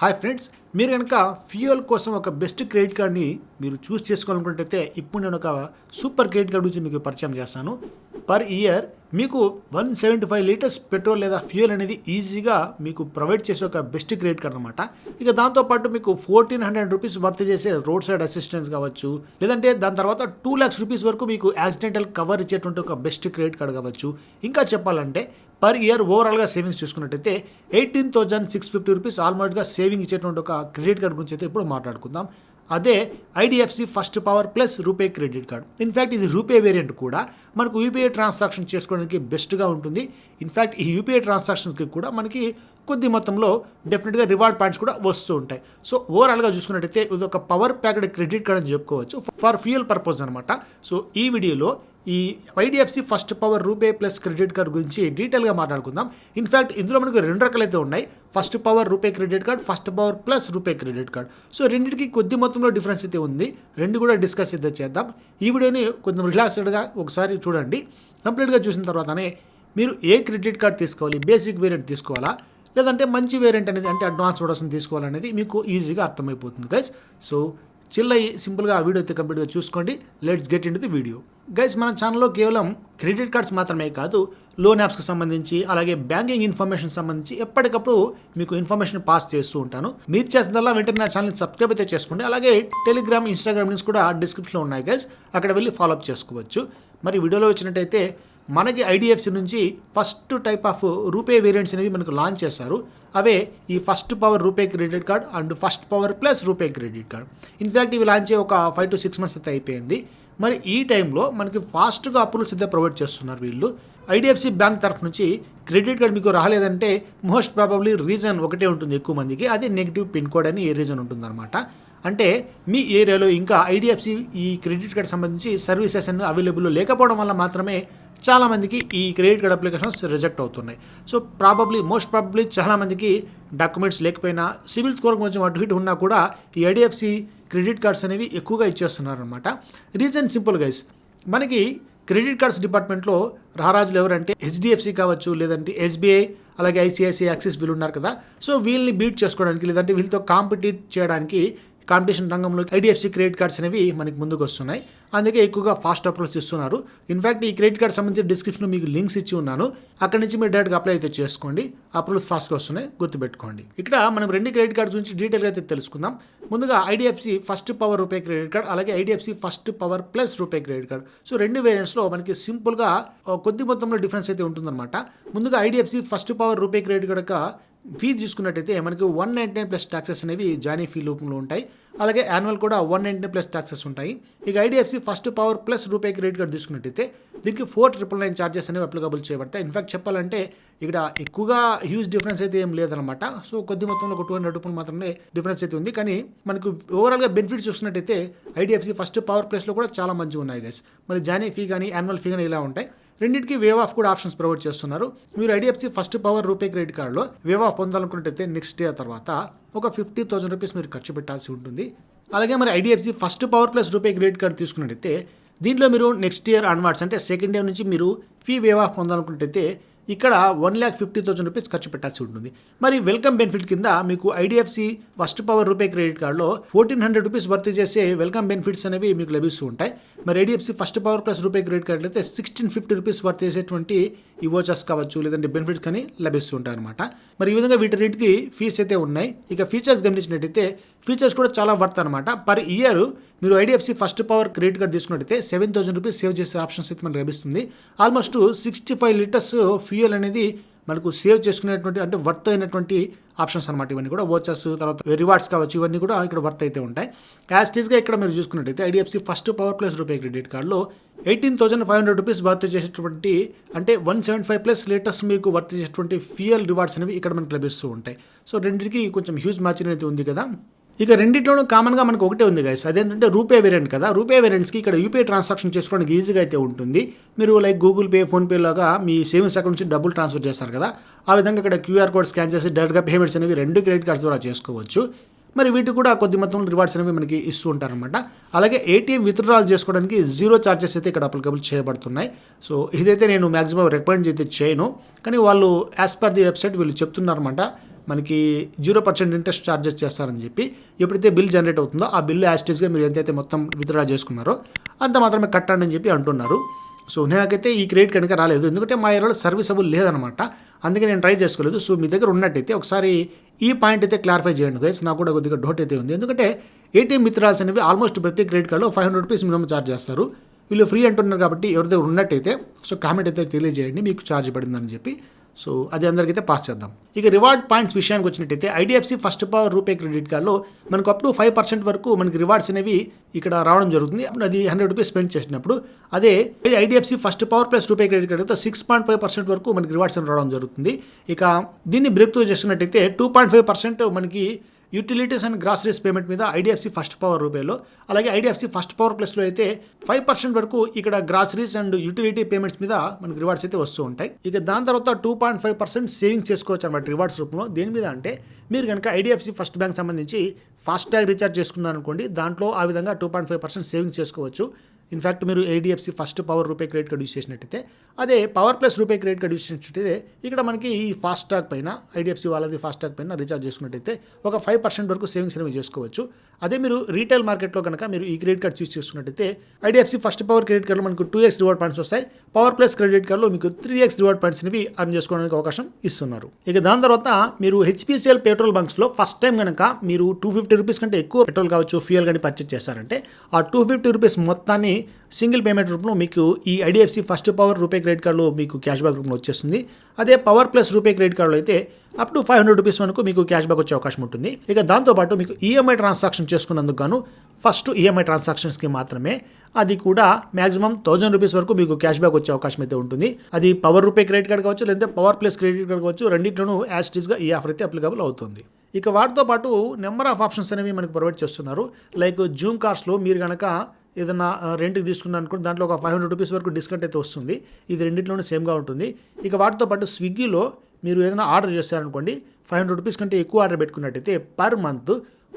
Hi friends మీరు కనుక fuel కోసం ఒక బెస్ట్ క్రెడిట్ కార్డ్ని మీరు చూస్ చేసుకోవాలనుకుంటే ఇప్పుడు నేను ఒక సూపర్ క్రెడిట్ కార్డ్ గురించి మీకు పరిచయం చేస్తాను. పర్ ఇయర్ మీకు one seventy five litres petrol లేదా ఫ్యూయల్ అనేది ఈజీగా మీకు ప్రొవైడ్ చేసే ఒక బెస్ట్ క్రెడిట్ కార్డ్ అనమాట ఇక దాంతోపాటు మీకు ఫోర్టీన్ హండ్రెడ్ రూపీస్ వర్త్ చేసే రోడ్ సైడ్ అసిస్టెన్స్ కావచ్చు లేదంటే దాని తర్వాత టూ ల్యాక్స్ రూపీస్ వరకు మీకు యాక్సిడెంటల్ కవర్ ఇచ్చేటువంటి ఒక బెస్ట్ క్రెడిట్ కార్డ్ కావచ్చు. ఇంకా చెప్పాలంటే పర్ ఇయర్ ఓవరాల్గా సేవింగ్స్ చూసుకున్నట్టయితే eighteen thousand six fifty rupees ఆల్మోస్ట్గా saving ఇచ్చేటువంటి ఒక క్రెడిట్ కార్డ్ గురించి అయితే ఇప్పుడు మాట్లాడుకుందాం. అదే IDFC First Power Plus RuPay credit card. In fact ఇది రూపే వేరియంట్ కూడా. మనకు యూపీఐ ట్రాన్సాక్షన్ చేసుకోవడానికి బెస్ట్గా ఉంటుంది. ఇన్ఫ్యాక్ట్ ఈ యూపీఐ ట్రాన్సాక్షన్స్కి కూడా మనకి కొద్ది మొత్తంలో డెఫినెట్గా రివార్డ్ పాయింట్స్ కూడా వస్తూ ఉంటాయి. సో ఓవరాల్గా చూసుకున్నట్టయితే ఇది ఒక పవర్ ప్యాకెడ్ క్రెడిట్ కార్డ్ అని చెప్పుకోవచ్చు. ఫర్ ఫ్యూయల్ పర్పస్ అనమాట సో ఈ వీడియోలో ఈ IDFC First Power RuPay Plus credit card గురించి డీటెయిల్గా మాట్లాడుకుందాం. ఇన్ఫ్యాక్ట్ ఇందులో మనకు రెండు రకాలైతే ఉన్నాయి. First Power RuPay credit card First Power Plus RuPay credit card so రెండింటికి కొద్ది మొత్తంలో డిఫరెన్స్ అయితే ఉంది. రెండు కూడా డిస్కస్ అయితే చేద్దాం. ఈ వీడియోని కొంచెం రిలాక్స్డ్గా ఒకసారి చూడండి. కంప్లీట్గా చూసిన తర్వాతనే మీరు ఏ క్రెడిట్ కార్డ్ తీసుకోవాలి? బేసిక్ వేరియంట్ తీసుకోవాలా? లేదంటే మంచి వేరియంట్ అనేది అంటే అడ్వాన్స్ వర్షన్ తీసుకోవాలనేది మీకు ఈజీగా అర్థమైపోతుంది గైస్ సో చిల్ అయ్యి సింపుల్గా ఆ వీడియో అయితే కంప్లీట్గా చూసుకోండి. Let's get in the video guys మన ఛానల్లో కేవలం క్రెడిట్ కార్డ్స్ మాత్రమే కాదు లోన్ యాప్స్కి సంబంధించి అలాగే బ్యాంకింగ్ ఇన్ఫర్మేషన్ సంబంధించి ఎప్పటికప్పుడు మీకు ఇన్ఫర్మేషన్ పాస్ చేస్తూ ఉంటాను. మీరు చేసినల్లా వెంటనే నా ఛానల్ సబ్స్క్రైబ్ అయితే చేసుకోండి. అలాగే టెలిగ్రామ్ ఇన్స్టాగ్రామ్ లింక్స్ కూడా డిస్క్రిప్షన్లో ఉన్నాయి గైస్ అక్కడ వెళ్ళి ఫాలోఅప్ చేసుకోవచ్చు. మరి వీడియోలో వచ్చినట్టయితే మనకి ఐడిఎఫ్సి నుంచి first type of RuPay variants అనేవి మనకు లాంచ్ చేశారు. అవే ఈ First Power RuPay credit card and First Power Plus RuPay credit card. In fact ఇవి లాంచ్ ఒక ఫైవ్ టు సిక్స్ మంత్స్ అయితే అయిపోయింది. మరి ఈ టైంలో మనకి ఫాస్ట్గా అప్రూవల్స్ అయితే ప్రొవైడ్ చేస్తున్నారు వీళ్ళు. ఐడిఎఫ్సి బ్యాంక్ తరఫు నుంచి క్రెడిట్ కార్డ్ మీకు రాలేదంటే మోస్ట్ ప్రాబబ్లీ రీజన్ ఒకటే ఉంటుంది ఎక్కువ మందికి. అది నెగిటివ్ పిన్ కోడ్ అని ఏ రీజన్ ఉంటుందన్నమాట. అంటే మీ ఏరియాలో ఇంకా ఐడిఎఫ్సి ఈ క్రెడిట్ కార్డ్ సంబంధించి సర్వీసెస్ అనేది అవైలబుల్ లేకపోవడం వల్ల మాత్రమే చాలామందికి ఈ క్రెడిట్ కార్డ్ అప్లికేషన్స్ రిజెక్ట్ అవుతున్నాయి. సో ప్రాబబ్లీ మోస్ట్ ప్రాబబ్లీ చాలామందికి డాక్యుమెంట్స్ లేకపోయినా సివిల్ స్కోర్ కొంచెం అటు ఇటు ఉన్నా కూడా ఈ ఐడిఎఫ్సి క్రెడిట్ కార్డ్స్ అనేవి ఎక్కువగా ఇచ్చేస్తున్నారనమాట రీజన్ సింపుల్ గైస్ మనకి క్రెడిట్ కార్డ్స్ డిపార్ట్మెంట్లో రారాజులు ఎవరంటే హెచ్డిఎఫ్సి కావచ్చు లేదంటే ఎస్బీఐ అలాగే ఐసిఐసిఐ యాక్సిస్ వీళ్ళు ఉన్నారు కదా. సో వీళ్ళని బీట్ చేసుకోవడానికి లేదంటే వీళ్ళతో కాంపిటీట్ చేయడానికి కాంపిటీషన్ రంగంలో ఐడిఎఫ్సి క్రెడిట్ కార్డ్స్ అనేవి మనకి ముందుకు వస్తున్నాయి. అందుకే ఎక్కువగా ఫాస్ట్ అప్రోచ్ ఇస్తున్నారు. ఇన్ఫాక్ట్ ఈ క్రెడిట్ కార్డ్ సంబంధించి డిస్క్రిప్షన్లో మీకు లింక్స్ ఇచ్చి ఉన్నాను. అక్కడ నుంచి మీరు డైరెక్ట్గా అప్లై అయితే చేసుకోండి. అప్రూవల్స్ ఫాస్ట్గా వస్తున్నాయి. గుర్తుపెట్టుకోండి. ఇక్కడ మనం రెండు క్రెడిట్ కార్డ్స్ గురించి డీటెయిల్గా అయితే తెలుసుకుందాం. ముందుగా IDFC First Power RuPay credit card అలాగే IDFC First Power Plus RuPay credit card so రెండు వేరియంట్స్లో మనకి సింపుల్గా కొద్ది మొత్తంలో డిఫరెన్స్ అయితే ఉంటుందన్నమాట. ముందుగా IDFC First Power RuPay credit card fees తీసుకున్నట్టయితే మనకి one ninety nine plus taxes అనేవి జాయినింగ్ ఫీ రూపంలో ఉంటాయి. అలాగే యాన్యువల్ కూడా one ninety nine plus taxes ఉంటాయి. ఇక ఐడిఎఫ్సి ఫస్ట్ పవర్ ప్లస్ రూపాయి క్రెడిట్ కార్డు తీసుకున్నట్టయితే దీనికి ఫోర్ ట్రిపుల్ నైన్ ఛార్జెస్ అనేవి అప్లికబుల్ చేయబడతాయి. ఇన్ఫాక్ట్ చెప్పాలంటే ఇక్కడ ఎక్కువగా హ్యూజ్ డిఫరెన్స్ అయితే ఏం లేదనమాట సో కొద్ది మొత్తంలో ఒక టూ హండ్రెడ్ రూపాయలు మాత్రమే డిఫరెన్స్ అయితే ఉంది. కానీ మనకు ఓవరాల్గా బెనిఫిట్ చూసినట్టయితే ఐడిఎఫ్సి ఫస్ట్ పవర్ ప్లస్లో కూడా చాలా మంచిగా ఉన్నాయి గైస్ మరి జాయినింగ్ ఫీ కానీ యాన్యువల్ ఫీ కానీ ఇలా ఉంటాయి? రెండింటికి వేవ్ ఆఫ్ కూడా ఆప్షన్స్ ప్రొవైడ్ చేస్తున్నారు. మీరు IDFC First Power RuPay credit కార్డులో వేవ్ ఆఫ్ పొందాలనుకున్నట్టయితే నెక్స్ట్ డే తర్వాత ఒక ఫిఫ్టీ థౌసండ్ రూపీస్ మీరు ఖర్చు పెట్టాల్సి ఉంటుంది. అలాగే మరి IDFC First Power Plus RuPay credit card తీసుకున్నట్టయితే దీంట్లో మీరు నెక్స్ట్ ఇయర్ అన్వార్డ్స్ అంటే సెకండ్ ఇయర్ నుంచి మీరు ఫీ వేవ్ ఆఫ్ పొందాలనుకున్నట్టయితే ఇక్కడ one lakh fifty thousand rupees ఖర్చు పెట్టాల్సి ఉంటుంది. మరి వెల్కమ్ బెనిఫిట్ కింద మీకు IDFC First Power RuPay credit కార్డులో ఫోర్టీన్ హండ్రెడ్ రూపీస్ వర్తి చేసే వెల్కమ్ బెనిఫిట్స్ అనేవి మీకు లభిస్తూ ఉంటాయి. మరి IDFC First Power Plus RuPay credit కార్డులో అయితే సిక్స్టీన్ ఫిఫ్టీ రూపీస్ వర్తి చేసేటువంటి ఈ వోచర్స్ కావచ్చు లేదంటే బెనిఫిట్స్ కానీ లభిస్తూ ఉంటాయి అనమాట మరి ఈ విధంగా వీటన్నిటికి ఫీజ్ అయితే ఉన్నాయి. ఇక ఫీచర్స్ గమనించినట్టయితే ఫీచర్స్ కూడా చాలా వర్త్ అనమాట పర్ ఇయర్ మీరు IDFC First Power credit card తీసుకున్నట్టయితే సెవెన్ థౌసండ్ రూపీస్ సేవ్ చేసే ఆప్షన్స్ అయితే మనకు లభిస్తుంది. Almost sixty five litres fuel అనేది మనకు సేవ్ చేసుకునేటువంటి అంటే వర్త్ అయినటువంటి ఆప్షన్స్ అనమాట ఇవన్నీ కూడా. వోచర్స్ తర్వాత రివార్డ్స్ కావచ్చు ఇవన్నీ కూడా ఇక్కడ వర్త్ అయితే ఉంటాయి. యాజ్ టీజ్గా ఇక్కడ మీరు చూసుకున్నట్టయితే IDFC First Power Plus RuPay credit కార్డులో eighteen thousand five hundred rupees worth చేసేటువంటి అంటే one seventy five plus litres మీకు వర్త్ చేసేటువంటి ఫ్యూయల్ రివార్డ్స్ అనేవి ఇక్కడ మనకు లభిస్తూ ఉంటాయి. సో రెండింటికి కొంచెం హ్యూజ్ మ్యాచింగ్ అయితే ఉంది కదా. ఇక రెండింటిలోనూ కామన్గా మనకు ఒకటే ఉంది గైస్ అదేంటంటే రూపే వేరియంట్ కదా. రూపే వేరియంట్స్కి ఇక్కడ యూపీఐ ట్రాన్సాక్షన్ చేసుకోవడానికి ఈజీగా అయితే ఉంటుంది. మీరు లైక్ గూగుల్ పే ఫోన్పే లాగా మీ సేవింగ్స్ అకౌంట్ నుంచి డబ్బులు ట్రాన్స్ఫర్ చేస్తారు కదా. ఆ విధంగా ఇక్కడ క్యూఆర్ కోడ్ స్కాన్ చేసి డైరెక్ట్గా పేమెంట్స్ అనేవి రెండు క్రెడిట్ కార్డ్స్ ద్వారా చేసుకోవచ్చు. మరి వీటికి కూడా కొద్ది మొత్తంలో రివార్డ్స్ అనేవి మనకి ఇస్తూ ఉంటారనమాట అలాగే ఏటీఎం విత్డ్రాల్ చేసుకోవడానికి జీరో ఛార్జెస్ అయితే ఇక్కడ అప్లికబుల్ చేయబడుతున్నాయి. సో ఇదైతే నేను మ్యాక్సిమం రికమెండ్ అయితే చేయను. కానీ వాళ్ళు యాజ్ పర్ ది వెబ్సైట్ వీళ్ళు చెప్తున్నారన్నమాట. మనకి జీరో పర్సెంట్ ఇంట్రెస్ట్ ఛార్జెస్ చేస్తారని చెప్పి ఎప్పుడైతే బిల్ జనరేట్ అవుతుందో ఆ బిల్లు యాస్టేజ్గా మీరు ఎంతైతే మొత్తం విత్డ్రా చేసుకున్నారో అంత మాత్రమే కట్టండి అని చెప్పి అంటున్నారు. సో నేనకైతే ఈ క్రెడిట్ కనుక రాలేదు. ఎందుకంటే మా ఏరియాలో సర్వీసబుల్ లేదనమాట అందుకే నేను ట్రై చేసుకోలేదు. సో మీ దగ్గర ఉన్నట్టయితే ఒకసారి ఈ పాయింట్ అయితే క్లారిఫై చేయండి గైస్ నాకు కూడా కొద్దిగా డౌట్ అయితే ఉంది. ఎందుకంటే ఏటీఎం విత్డ్రాల్స్ అనేవి ఆల్మోస్ట్ ప్రతి క్రెడిట్ కార్డులో five hundred rupees minimum charge చేస్తారు. వీళ్ళు ఫ్రీ అంటున్నారు కాబట్టి ఎవరి దగ్గర ఉన్నట్టయితే సో కామెంట్ అయితే తెలియజేయండి. మీకు ఛార్జ్ పడిందని చెప్పి సో అది అందరికైతే పాస్ చేద్దాం. ఇక రివార్డ్ పాయింట్స్ విషయానికి వచ్చినట్టయితే IDFC First Power RuPay credit కార్డులో మనకు అప్ టు ఫైవ్ పర్సెంట్ వరకు మనకి రివార్డ్స్ అనేవి ఇక్కడ రావడం జరుగుతుంది. అప్పుడు అది హండ్రెడ్ రూపీస్ స్పెండ్ చేసినప్పుడు అదే IDFC First Power Plus RuPay credit కార్డుతో సిక్స్ పాయింట్ ఫైవ్ పర్సెంట్ వరకు మనకి రివార్డ్స్ రావడం జరుగుతుంది. ఇక దీన్ని బ్రేక్ త్రూ చేస్తున్నట్టయితే టూ పాయింట్ ఫైవ్ పర్సెంట్ మనకి యూటిలిటీస్ అండ్ గ్రాసరీస్ పేమెంట్ మీద ఐడిఎఫ్సి ఫస్ట్ పవర్ రూపాయలో అలాగే ఐడిఎఫ్సి ఫస్ట్ పవర్ ప్లస్లో అయితే ఫైవ్ పర్సెంట్ వరకు ఇక్కడ గ్రాసరీస్ అండ్ యూటిలిటీ పేమెంట్స్ మీద మనకి రివార్డ్స్ అయితే వస్తూ ఉంటాయి. ఇక దాని తర్వాత two point five percent savings చేసుకోవచ్చు అనమాట రివార్డ్స్ రూపంలో. దేని మీద అంటే మీరు కనుక ఐడిఎఫ్సి ఫస్ట్ బ్యాంక్ సంబంధించి ఫాస్ట్ ట్యాగ్ రీఛార్జ్ చేసుకున్నారనుకోండి దాంట్లో ఆ విధంగా two point five percent savings చేసుకోవచ్చు. ఇన్ఫ్యాక్ట్ మీరు IDFC first power RuPay credit card use చేసినట్టయితే అదే power plus RuPay credit card use చేసినట్టయితే ఇక్కడ మనకి ఈ ఫాస్ట్ పైన ఐడిఎఫ్సి వాళ్ళది ఫాస్ట్ పైన రీఛార్జ్ చేసుకున్నట్టయితే ఒక ఫైవ్ పర్సెంట్ వరకు సేవింగ్స్ అనేవి చేసుకోవచ్చు. అదే మీరు రీటైల్ మార్కెట్లో కనుక మీరు ఈ క్రెడిట్ కార్డ్ యూస్ చేసుకున్నట్టయితే ఐడిఎఫ్సి ఫస్ట్ పవర్ క్రెడిట్ కార్డులో మనకు టూ ఎక్స్ రివార్డ్ పాయింట్స్ వస్తాయి. పవర్ ప్లస్ క్రెడిట్ కార్డులో మీకు త్రీ ఎక్స్ రివార్డ్ పాయింట్స్ అనేవి అర్న్ చేసుకోవడానికి అవకాశం ఇస్తున్నారు. ఇక దాని తర్వాత మీరు హెచ్పిసిఎల్ పెట్రోల్ బంక్స్లో ఫస్ట్ టైం కనుక మీరు టూ ఫిఫ్టీ రూపీస్ కంటే ఎక్కువ పెట్రోల్ కావచ్చు ఫ్యూయల్ కానీ పర్చేజ్ చేస్తారంటే ఆ టూ ఫిఫ్టీ రూపీస్ మొత్తాన్ని సింగిల్ పేమెంట్ రూపంలో మీకు ఈ IDFC First Power RuPay credit కార్డులో మీకు క్యాష్ బ్యాక్ రూపంలో వచ్చేస్తుంది. అదే పవర్ ప్లస్ రూపే క్రెడిట్ కార్డులో అయితే up to five hundred rupees వరకు మీకు క్యాష్ బ్యాక్ వచ్చే అవకాశం ఉంటుంది. ఇక దాంతోపాటు మీకు ఈఎంఐ ట్రాన్సాక్షన్ చేసుకున్నందుకు గాను ఫస్ట్ ఈఎంఐ ట్రాన్సాక్షన్స్కి మాత్రమే అది కూడా మాక్సిమం థౌజండ్ రూపీస్ వరకు మీకు క్యాష్ బ్యాక్ వచ్చే అవకాశం అయితే ఉంటుంది. అది పవర్ రూపే క్రెడిట్ కార్డ్ కావచ్చు లేదంటే పవర్ ప్లస్ క్రెడిట్ కార్డ్ కావచ్చు రెండింటిలోనూ యాస్టీస్గా ఈ ఆఫర్ అయితే అప్లికబుల్ అవుతుంది. ఇక వాటితో పాటు నెంబర్ ఆఫ్ ఆప్షన్స్ అనేవి మనకు ప్రొవైడ్ చేస్తున్నారు. లైక్ జూమ్ కార్స్లో మీరు కనుక ఏదైనా రెంట్కి తీసుకున్నాను అనుకోండి దాంట్లో ఒక ఫైవ్ హండ్రెడ్ రూపీస్ వరకు డిస్కౌంట్ అయితే వస్తుంది. ఇది రెండింటిలోనే సేమ్గా ఉంటుంది. ఇక వాటితో పాటు స్విగ్గీలో మీరు ఏదైనా ఆర్డర్ చేస్తారనుకోండి ఫైవ్ హండ్రెడ్ రూపీస్ కంటే ఎక్కువ order పెట్టుకున్నట్టయితే per month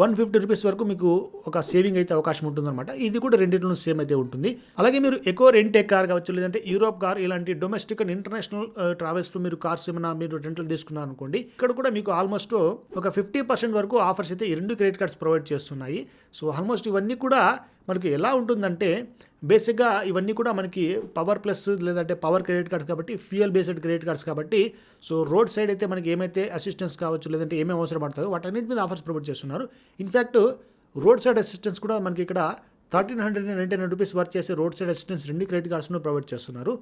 one fifty rupees వరకు మీకు ఒక సేవింగ్ అయితే అవకాశం ఉంటుందన్నమాట. ఇది కూడా రెండింటిలో సేమ్ అయితే ఉంటుంది. అలాగే మీరు ఎక్కువ రెంటే కార్ కావచ్చు లేదంటే యూరోప్ కార్ ఇలాంటి డొమెస్టిక్ అండ్ ఇంటర్నేషనల్ ట్రావెల్స్లో మీరు కార్స్ ఏమైనా మీరు రెంటల్ తీసుకున్నారు అనుకోండి ఇక్కడ కూడా మీకు ఆల్మోస్ట్ ఒక ఫిఫ్టీ పర్సెంట్ వరకు ఆఫర్స్ అయితే ఈ రెండు క్రెడిట్ కార్డ్స్ ప్రొవైడ్ చేస్తున్నాయి. సో ఆల్మోస్ట్ ఇవన్నీ కూడా మనకి ఎలా ఉంటుందంటే బేసిక్గా ఇవన్నీ కూడా మనకి పవర్ ప్లస్ లేదంటే పవర్ క్రెడిట్ కార్డ్స్ కాబట్టి ఫ్యూయల్ బేస్డ్ క్రెడిట్ కార్డ్స్ కాబట్టి సో రోడ్ సైడ్ అయితే మనకి ఏమైతే అసిస్టెన్స్ కావచ్చు లేదంటే ఏమేమి అవసరం పడుతుందో వాటన్నిటి మీద ఆఫర్స్ ప్రొవైడ్ చేస్తున్నారు. In fact road side assistance కూడా మనకి ఇక్కడ thirteen hundred and ninety nine rupees work చేసే రోడ్ సైడ్ అసిస్టెన్స్ రెండు క్రెడిట్ కార్డ్స్ను ప్రొవైడ్ చేస్తున్నారు.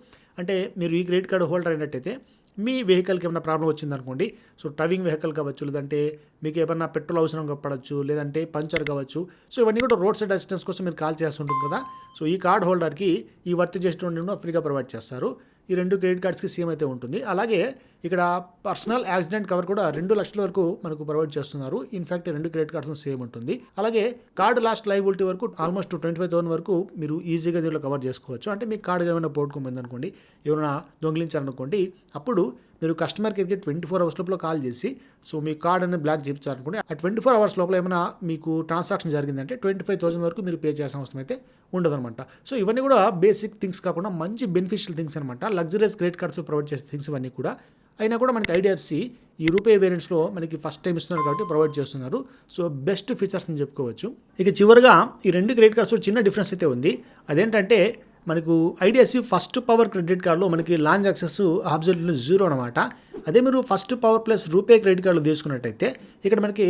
అంటే మీరు ఈ క్రెడిట్ కార్డు హోల్డర్ అయినట్టయితే మీ వెహికల్కి ఏమైనా ప్రాబ్లం వచ్చిందనుకోండి సో టవింగ్ వెహికల్ కావచ్చు లేదంటే మీకు ఏమన్నా పెట్రోల్ అవసరం పడవచ్చు లేదంటే పంచర్ కావచ్చు సో ఇవన్నీ కూడా రోడ్ సైడ్ అసిస్టెన్స్ కోసం మీరు కాల్ చేసి ఉంటుంది కదా సో ఈ కార్డ్ హోల్డర్కి ఈ వర్తి చేసినటువంటి ఫ్రీగా ప్రొవైడ్ చేస్తారు. ఈ రెండు క్రెడిట్ కార్డ్స్కి సేమ్ అయితే ఉంటుంది. అలాగే ఇక్కడ పర్సనల్ యాక్సిడెంట్ కవర్ కూడా రెండు లక్షల వరకు మనకు ప్రొవైడ్ చేస్తున్నారు. ఇన్ఫాక్ట్ రెండు క్రెడిట్ కార్డ్స్ సేమ్ ఉంటుంది. అలాగే కార్డ్ లాస్ట్ లైబిలిటీ వరకు ఆల్మోస్ట్ ట్వంటీ ఫైవ్ థౌసండ్ వరకు మీరు ఈజీగా దీనిలో కవర్ చేసుకోవచ్చు. అంటే మీ కార్డు ఏమైనా పోగొట్టుకోమైంది అనుకోండి ఏమైనా దొంగిలించారనుకోండి అప్పుడు మీరు కస్టమర్ కేర్కి ట్వంటీ ఫోర్ అవర్స్ లోపల కాల్ చేసి సో మీ కార్డ్ అనేది బ్లాక్ చేయించారనుకోండి ఆ ట్వంటీ ఫోర్ అవర్స్ లోపల ఏమైనా మీకు ట్రాన్సాక్షన్ జరిగిందంటే ట్వంటీ ఫైవ్ థౌసండ్ వరకు మీరు పే చేయాల్సిన అవసరం అయితే ఉండదన్నమాట. సో ఇవన్నీ కూడా బేసిక్ థింగ్స్ కాకుండా మంచి బెనిఫిషియల్ థింగ్స్ అనమాట లగ్జరీస్ క్రెడిట్ కార్డ్స్ ప్రొవైడ్ చేసే థింగ్స్ ఇవన్నీ కూడా. అయినా కూడా మనకి ఐడిఎఫ్సి ఈ రూపే వేరియంట్స్లో మనకి ఫస్ట్ టైం ఇస్తున్నారు కాబట్టి ప్రొవైడ్ చేస్తున్నారు. సో బెస్ట్ ఫీచర్స్ అని చెప్పుకోవచ్చు. ఇక చివరిగా ఈ రెండు క్రెడిట్ కార్డ్స్ చిన్న డిఫరెన్స్ అయితే ఉంది. అదేంటంటే మనకు ఐడిఎస్సి ఫస్ట్ పవర్ క్రెడిట్ కార్డులో మనకి లాంచ్ యాక్సెస్ అబ్జల్యూట్లీ జీరో అనమాట అదే మీరు first power plus RuPay credit కార్డులు తీసుకున్నట్టయితే ఇక్కడ మనకి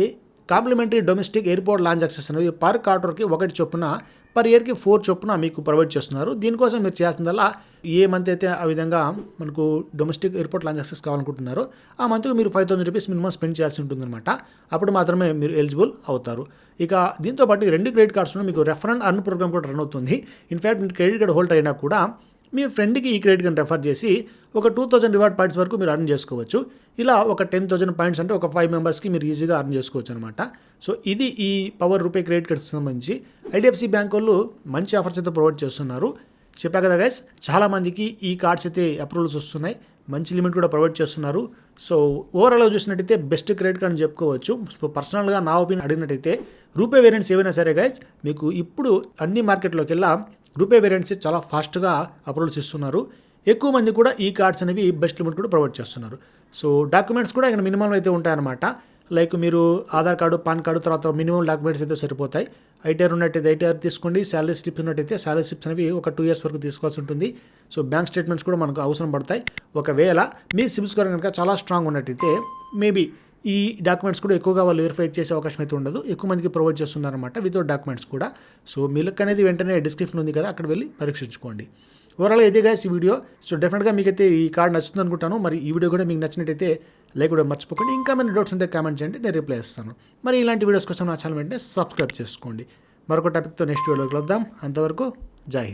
complimentary domestic airport lounge access అనేది పర్ క్వార్టర్కి ఒకటి చొప్పున పర్ ఇయర్కి ఫోర్ చొప్పున మీకు ప్రొవైడ్ చేస్తున్నారు. దీనికోసం మీరు చేస్తుందల్లా ఏ మంత్ అయితే ఆ విధంగా మనకు డొమెస్టిక్ ఎయిర్పోర్ట్ లాంచ్ యాక్సెస్ కావాలనుకుంటున్నారో ఆ మంత్కి మీరు five thousand rupees minimum spend చేయాల్సి ఉంటుందన్నమాట. అప్పుడు మాత్రమే మీరు ఎలిజిబుల్ అవుతారు. ఇక దీంతో పాటు రెండు క్రెడిట్ కార్డ్స్లో మీకు రెఫరెండ్ అర్న్ ప్రోగ్రామ్ కూడా రన్ అవుతుంది. ఇన్ఫ్యాక్ట్ మీరు క్రెడిట్ కార్డ్ హోల్డర్ అయినా కూడా మీ ఫ్రెండ్కి ఈ క్రెడిట్ కార్డ్ రెఫర్ చేసి ఒక టూ థౌసండ్ రివార్డ్ పాయింట్స్ వరకు మీరు అర్న్ చేసుకోవచ్చు. ఇలా ఒక టెన్ థౌసండ్ పాయింట్స్ అంటే ఒక ఫైవ్ మెంబర్స్కి మీరు ఈజీగా అర్న్ చేసుకోవచ్చు అనమాట సో ఇది ఈ పవర్ రూపే క్రెడిట్ కార్డ్ సంబంధించి ఐడిఎఫ్సి బ్యాంక్ వాళ్ళు మంచి ఆఫర్స్ అయితే ప్రొవైడ్ చేస్తున్నారు. చెప్పా కదా గైస్ చాలామందికి ఈ కార్డ్స్ అయితే అప్రూవల్స్ వస్తున్నాయి. మంచి లిమిట్ కూడా ప్రొవైడ్ చేస్తున్నారు. సో ఓవరాల్గా చూసినట్టయితే బెస్ట్ క్రెడిట్ కార్డ్ అని చెప్పుకోవచ్చు. సో పర్సనల్గా నా ఒపీనియన్ అడిగినట్టయితే రూపే వేరియంట్స్ ఏవైనా సరే గైస్ మీకు ఇప్పుడు అన్ని మార్కెట్లోకి వెళ్ళా రూపే వేరియంట్స్ చాలా ఫాస్ట్గా అప్రూవల్స్ ఇస్తున్నారు ఎక్కువ మంది కూడా ఈ కార్డ్స్ అనేవి బెస్ట్ లిమిట్ కూడా ప్రొవైడ్ చేస్తున్నారు. సో డాక్యుమెంట్స్ కూడా ఇక్కడ మినిమం అయితే ఉంటాయన్నమాట. లైక్ మీరు ఆధార్ కార్డు పాన్ కార్డు తర్వాత మినిమం డాక్యుమెంట్స్ అయితే సరిపోతాయి. ఐటీఆర్ ఉన్నట్టయితే ఐటీఆర్ తీసుకోండి. శాలరీ స్లిప్స్ ఉన్నట్టయితే శాలరీ స్లిప్స్ అనేవి ఒక టూ ఇయర్స్ వరకు తీసుకోవాల్సి ఉంటుంది. సో బ్యాంక్ స్టేట్మెంట్స్ కూడా మనకు అవసరం పడతాయి. ఒకవేళ మీ సిబిల్ స్కోర్ కనుక చాలా స్ట్రాంగ్ ఉన్నట్టయితే మేబీ ఈ డాక్యుమెంట్స్ కూడా ఎక్కువగా వాళ్ళు వెరిఫై చేసే అవకాశం అయితే ఉండదు. ఎక్కువ మందికి ప్రొవైడ్ చేస్తున్నారన్నమాట వితౌట్ డాక్యుమెంట్స్ కూడా. సో మిల్క్ అనేది వెంటనే డిస్క్రిప్షన్ ఉంది కదా అక్కడ వెళ్ళి పరీక్షించుకోండి. ఓవరాల్ ఇదే గాయస్ ఈ వీడియో సో డెఫినెట్గా మీకైతే ఈ కార్డ్ నచ్చుతుంది అనుకుంటాను. మరి ఈ వీడియో కూడా మీకు నచ్చినట్టయితే లైక్ కూడా మర్చిపోకండి. ఇంకా ఏమైనా డౌట్స్ ఉంటే కామెంట్ చేయండి నేను రిప్లై ఇస్తాను మరి ఇలాంటి వీడియోస్ కోసం నా ఛానల్ వెంటనే సబ్స్క్రైబ్ చేసుకోండి. మరొక టాపిక్తో నెక్స్ట్ వీడియోలో కలుద్దాం. అంతవరకు జై హింద్.